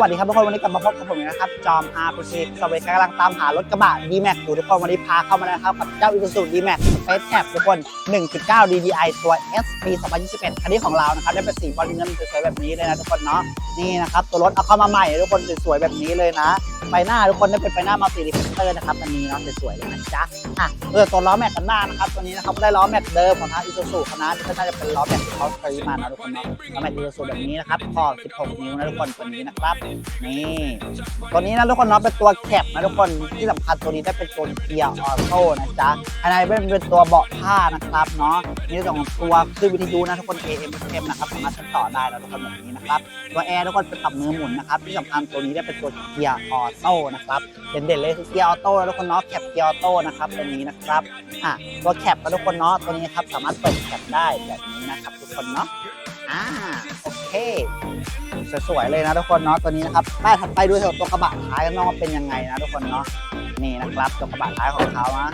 วัสดีครับทุกคนวันนี้กลับมาพบกับผมอีกนะครับ จอมอาร์พีสวัสดีครับกำลังตามหารถกระบะ d m a x อยู่ทุกคนวันนี้พาเข้ามาแล้วครับกับเจ้า Isuzu D Max Space Cab ทุกคน 1.9 DDI ตัว S ปี2021 คันนี้ของเรานะครับได้เป็นสีบอลเงินสวยๆแบบนี้เลยนะทุกคนเนาะนี่นะครับตัวรถเอาเข้ามาใหม่ทุกคนสวยๆแบบนี้เลยนะ ไฟหน้าทุกคนได้เป็นไฟหน้ามัลติรีเฟกเตอร์นะครับอันนี้เนาะสวยๆเลยนะจ๊ะอะเออตัวล้อแม็กกันหน้านะครับตัวนี้นะครับได้ล้อแม็กเดิมของทาง Isuzu คณะที่น่าจะเป็นล้อแม็กที่เขาซื้อมานะทุกคนเนาะล้อแม็ก Isuzu แบบนี้นะครับขอบ16 นิ้วนะทุกคนตัวนี้นะครับนี่ตัวนี้นะทุกคนเนาะเป็นตัวแคปนะทุกคนที่สำคัญตัวนี้ได้เป็นตัวเกียร์ออโต้นะจ๊ะภายในเป็นเป็นตัวเบาะผ้านะครับเนาะนี่ส่วนของตัวคือวิทยุนะทุกคน AM FM นะครับสามารถใช้ต่อได้แล้วทุกคนแบบนี้นะครับตัวแอร์ทุกคนเป็นปรับมือหมุนนะครับที่สำคัญตัวนี้ได้เป็นตัวเกียร์ออโต้นะครับเด่นๆเลยคือเกียร์ออโต้นะทุกคนเนาะแคปเกียร์ออโต้นะครับตัวนี้นะครับอะตัวแคปนะทุกคนเนาะตัวนี้ครับสามารถเปิดแคปได้แบบนี้นะครับทุกคนเนาะอ่าโอเคสวยๆเลยนะทุกคนเนาะตัวนี้นะครับป้ายถัดไปดูเถอะตัวกระบะท้ายกันนอกเป็นยังไงนะทุกคนเนาะนี่นะครับตัวกระบะท้ายของเขานะ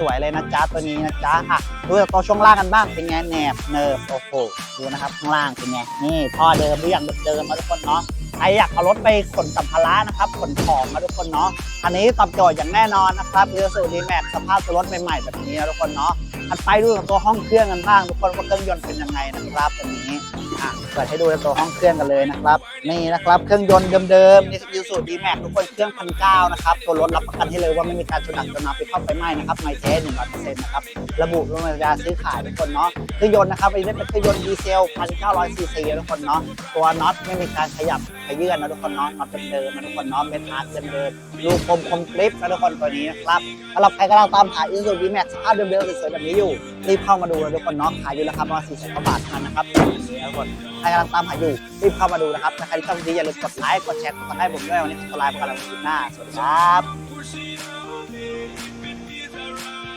สวยๆเลยนะจ๊ะตัวนี้นะจ๊ะอะดูจากตัวช่วงล่างกันบ้างเป็นไงแหนบเนิร์โอ้โหดูนะครับข้างล่างเป็นไงนี่ท่อเดิมหรือยังเดิมมาทุกคนเนาะ ใครอยากเอารถไปขนสัมภาระนะครับขนของมาทุกคนเนาะอันนี้ตอบโจทย์อย่างแน่นอนนะครับเรือสูดีแม็กสภาพตัวรถใหม่ๆแบบนี้นะทุกคนเนาะอันไปดูของตัวห้องเครื่องกันบ้างทุกคนว่าเครื่องยนต์เป็นยังไงนะครับตัวนี้ อะเปิดให้ดูตัวห้องเครื่องกันเลยนะครับ นี่นะครับเครื่องยนต์เดิมๆนี่ยูสูดีแม็กทุกคนเครื่องพันเก้านะครับตัวรถรับประกันให้เลยว่าไม่มีการชนหนักชนหนาไปเข้าไปไหม้นะครับไม่แท้หนึ่งร้อยเปอร์เซ็นต์นะครับระบุลงในสัญญาซื้อขายทุกคนเนาะเครื่องยนต์นะครับอันนี้เป็นเครื่องยนต์ดีเซลพันเก้าร้อยซีซีทุกคนเนาะตัวน็อตไม่มีการขยับขยื่นนะทุกคนเนาะน็อตเดิมๆนะทุกคนเนาะเม็ดอาร์ตเดิมๆลูกคมคมกริปนะทุกคนตัวนี้นะครับสำหรับใครกำลังตามหาอีซูดีแม็กสภาพเดิมๆสวยๆแบบนี้อยู่ รีบเข้ามาดูนะทุกคนเนาะขายอยู่ราคาประมาณสี่สนกว่าบาทเท่านั้นนะครับทุกคนใครกำลังตามหาอยู่รีบเข้ามาดูนะครับถ้าใครที่ชอบดีอย่าลืมกดไลค์กดแชร์กดติดตามให้ผมด้วยวันนี้ขอลาไปก่อนแล้ววันนี้หน้าสวัสดีครับ